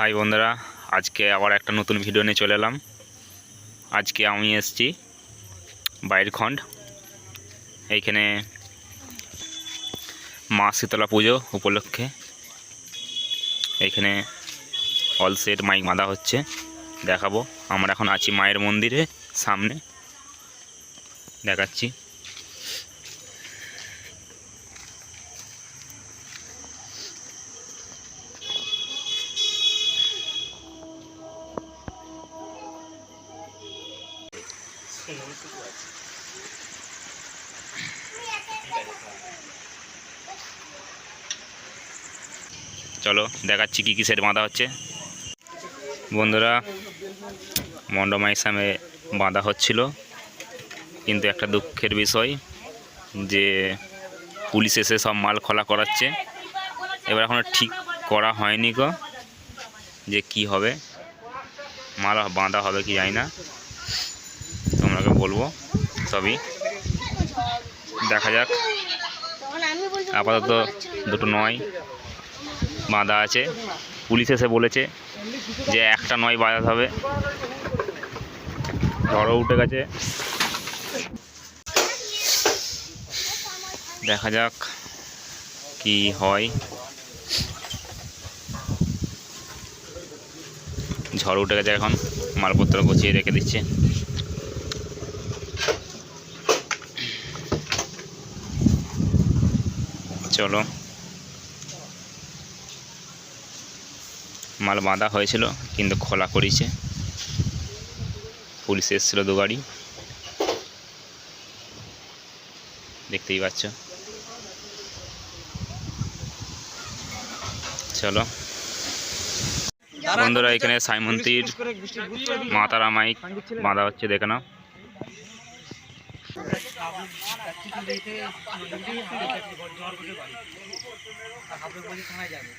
High বন্ধুরা, আজকে আবার একটা নতুন ভিডিও নিয়ে চলে এলাম। আজকে আমি এসেছি বাইরখণ্ড এইখানে মা শীতলা পুজো উপলক্ষে। এইখানে অল সেট মাইক বাঁধা হচ্ছে, দেখাবো। আমরা এখন আছি মায়ের মন্দিরে সামনে। দেখাচ্ছি। চলো, দেখাচ্ছি কী কী সেট বাঁধা হচ্ছে। বন্ধুরা মণ্ডমাইয়ের সামনে বাঁধা হচ্ছিল। কিন্তু একটা দুঃখের বিষয়, যে পুলিশ এসে সব মাল খোলা করাচ্ছে। এবার এখনও ঠিক করা হয়নি গো, যে কি হবে। মাল বাঁধা হবে কি জানি না। বলব, সবই। দেখা যাক। আপাতত দুটো নয় বাঁধা আছে। পুলিশ এসে বলেছে যে একটা নয় বাঁধাতে হবে। ঝড়ও উঠে গেছে। দেখা যাক কি হয়। ঝড় উঠে গেছে এখন। মালপত্র গুছিয়ে রেখে দিচ্ছে। চলো মাল বাঁধা হয়েছিল, কিন্তু খোলা করেছে। পুলিশ এসেছিল দু গাড়ি। দেখতেই পাচ্ছ। চলো। বন্ধুরা, এখানে সাইমন্তির মাতারা মাইক বাঁধা হচ্ছে, দেখে নাও। থানায় যাবে।